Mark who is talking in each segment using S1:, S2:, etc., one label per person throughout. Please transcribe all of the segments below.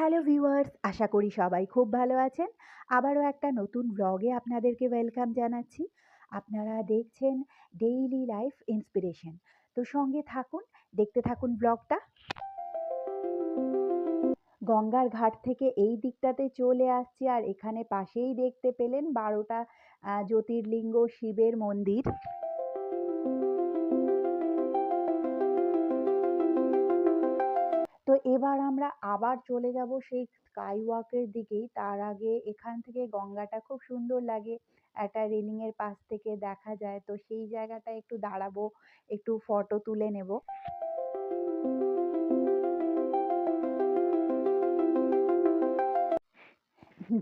S1: Hello viewers, আশা করি সবাই খুব ভালো আছেন। আবারও একটা নতুন ব্লগে আপনাদেরকে ওয়েলকাম জানাচ্ছি। আপনারা দেখছেন ডেইলি লাইফ ইন্সপিরেশন তো সঙ্গে থাকুন, দেখতে থাকুন ব্লগটা গঙ্গার ঘাট থেকে এই দিকটাতে চলে আসছি আর এখানে পাশেই দেখতে পেলেন বারোটা জ্যোতির্লিঙ্গ শিবের মন্দির। এবার আমরা আবার চলে যাব সেই স্কাই ওয়াকের দিকেই। তার আগে এখান থেকে গঙ্গাটা খুব সুন্দর লাগে। একটা রেলিং এর পাশ থেকে দেখা যায়। তো সেই জায়গাটা একটু দাঁড়াবো, একটু ফটো তুলে নেব।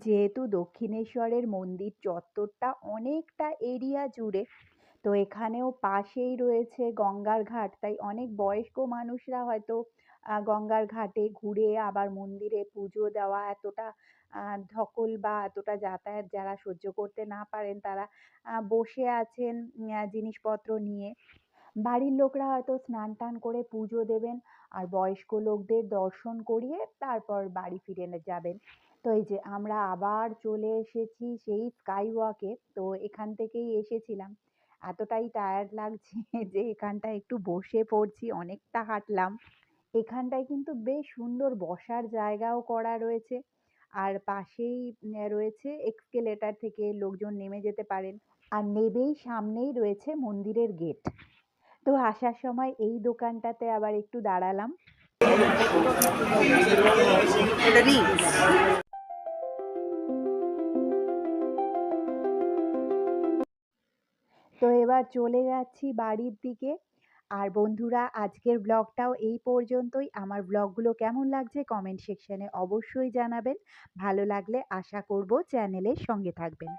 S1: যেহেতু দক্ষিণেশ্বরের মন্দির চত্বরটা অনেকটা এরিয়া জুড়ে তো এখানেও পাশেই রয়েছে গঙ্গার ঘাট। তাই অনেক বয়স্ক মানুষরা হয়তো গঙ্গার ঘাটে ঘুরে আবার মন্দিরে পুজো দেওয়া এতটা ধকল বা এতটা যাতায়াত যারা সহ্য করতে না পারেন তারা বসে আছেন জিনিসপত্র নিয়ে। বাড়ির লোকরা হয়তো স্নান টান করে পুজো দেবেন আর বয়স্ক লোকদের দর্শন করিয়ে তারপর বাড়ি ফিরে যাবেন। তো এই যে আমরা আবার চলে এসেছি সেই স্কাই ওয়াকে তো এখান থেকেই এসেছিলাম। এতটাই টায়ার্ড লাগছে যে এখানটায় একটু বসে পড়ছি, অনেকটা হাঁটলাম। এখানটায় কিন্তু বেশ সুন্দর বসার জায়গাও করা রয়েছে। আর পাশেই রয়েছে এক্সকেলেটার থেকে লোকজন নেমে যেতে পারেন। আর নেবেই সামনেই রয়েছে মন্দিরের গেট তো আসার সময় এই দোকানটাতে আবার একটু দাঁড়ালাম। তো এবার চলে যাচ্ছি বাড়ির দিকে। আর বন্ধুরা, আজকের ব্লগটাও এই পর্যন্তই। আমার ব্লগগুলো কেমন লাগছে কমেন্ট সেকশানে অবশ্যই জানাবেন। ভালো লাগলে আশা করব চ্যানেলের সঙ্গে থাকবেন।